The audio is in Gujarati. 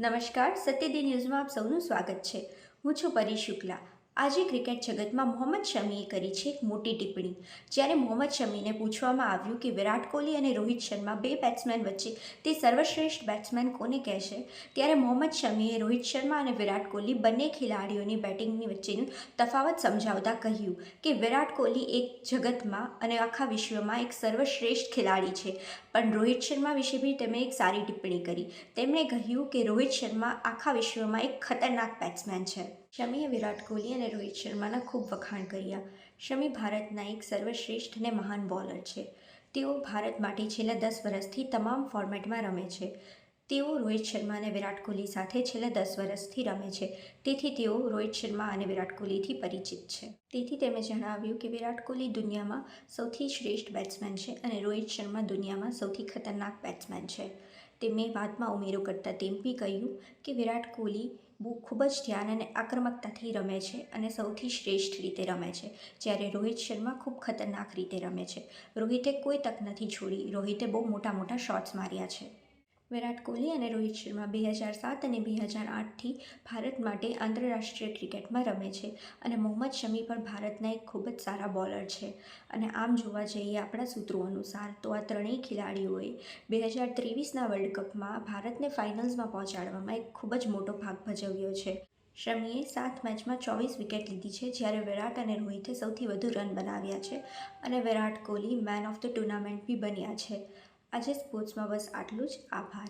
નમસ્કાર સત્યદી ન્યૂઝમાં આપ સૌનું સ્વાગત છે. હું છું પરી શુક્લા. આજે ક્રિકેટ જગતમાં મોહમ્મદ શમીએ કરી છે એક મોટી ટિપ્પણી. જ્યારે મોહમ્મદ શમીને પૂછવામાં આવ્યું કે વિરાટ કોહલી અને રોહિત શર્મા બે બેટ્સમેન વચ્ચે તે સર્વશ્રેષ્ઠ બેટ્સમેન કોને કહેશે, ત્યારે મોહમ્મદ શમીએ રોહિત શર્મા અને વિરાટ કોહલી બંને ખેલાડીઓની બેટિંગની વચ્ચેનું તફાવત સમજાવતા કહ્યું કે વિરાટ કોહલી એક જગતમાં અને આખા વિશ્વમાં એક સર્વશ્રેષ્ઠ ખેલાડી છે. પણ રોહિત શર્મા વિશે બી તેમણે એક સારી ટિપ્પણી કરી. તેમણે કહ્યું કે રોહિત શર્મા આખા વિશ્વમાં એક ખતરનાક બેટ્સમેન છે. શમીએ વિરાટ કોહલી અને રોહિત શર્માના ખૂબ વખાણ કર્યા. શમી ભારતના એક સર્વશ્રેષ્ઠ અને મહાન બોલર છે. તેઓ ભારત માટે છેલ્લા દસ વર્ષથી તમામ ફોર્મેટમાં રમે છે. તેઓ રોહિત શર્મા અને વિરાટ કોહલી સાથે છેલ્લા દસ વર્ષથી રમે છે. તેથી તેઓ રોહિત શર્મા અને વિરાટ કોહલીથી પરિચિત છે. તેથી તેમણે જણાવ્યું કે વિરાટ કોહલી દુનિયામાં સૌથી શ્રેષ્ઠ બેટ્સમેન છે અને રોહિત શર્મા દુનિયામાં સૌથી ખતરનાક બેટ્સમેન છે. તેમણે વાતમાં ઉમેરો કરતાં તેમ બી કહ્યું કે વિરાટ કોહલી બહુ ખૂબ જ ધ્યાન અને આક્રમકતાથી રમે છે અને સૌથી શ્રેષ્ઠ રીતે રમે છે, જ્યારે રોહિત શર્મા ખૂબ ખતરનાક રીતે રમે છે. રોહિતે કોઈ તક નથી છોડી રોહિતે બહુ મોટા મોટા શોટ્સ માર્યા છે. વિરાટ કોહલી અને રોહિત શર્મા બે હજાર સાત અને બે હજાર આઠથી ભારત માટે આંતરરાષ્ટ્રીય ક્રિકેટમાં રમે છે અને મોહમ્મદ શમી પણ ભારતના એક ખૂબ જ સારા બોલર છે. અને આમ જોવા જઈએ આપણા સૂત્રો અનુસાર, તો આ ત્રણેય ખેલાડીઓએ બે હજાર ત્રેવીસના વર્લ્ડ કપમાં ભારતને ફાઇનલ્સમાં પહોંચાડવામાં એક ખૂબ જ મોટો ભાગ ભજવ્યો છે. શમીએ સાત મેચમાં ચોવીસ વિકેટ લીધી છે, જ્યારે વિરાટ અને રોહિતે સૌથી વધુ રન બનાવ્યા છે અને Virat Kohli man of the tournament બી બન્યા છે. આજે સ્પોર્ટ્સમાં બસ આટલું જ. આભાર.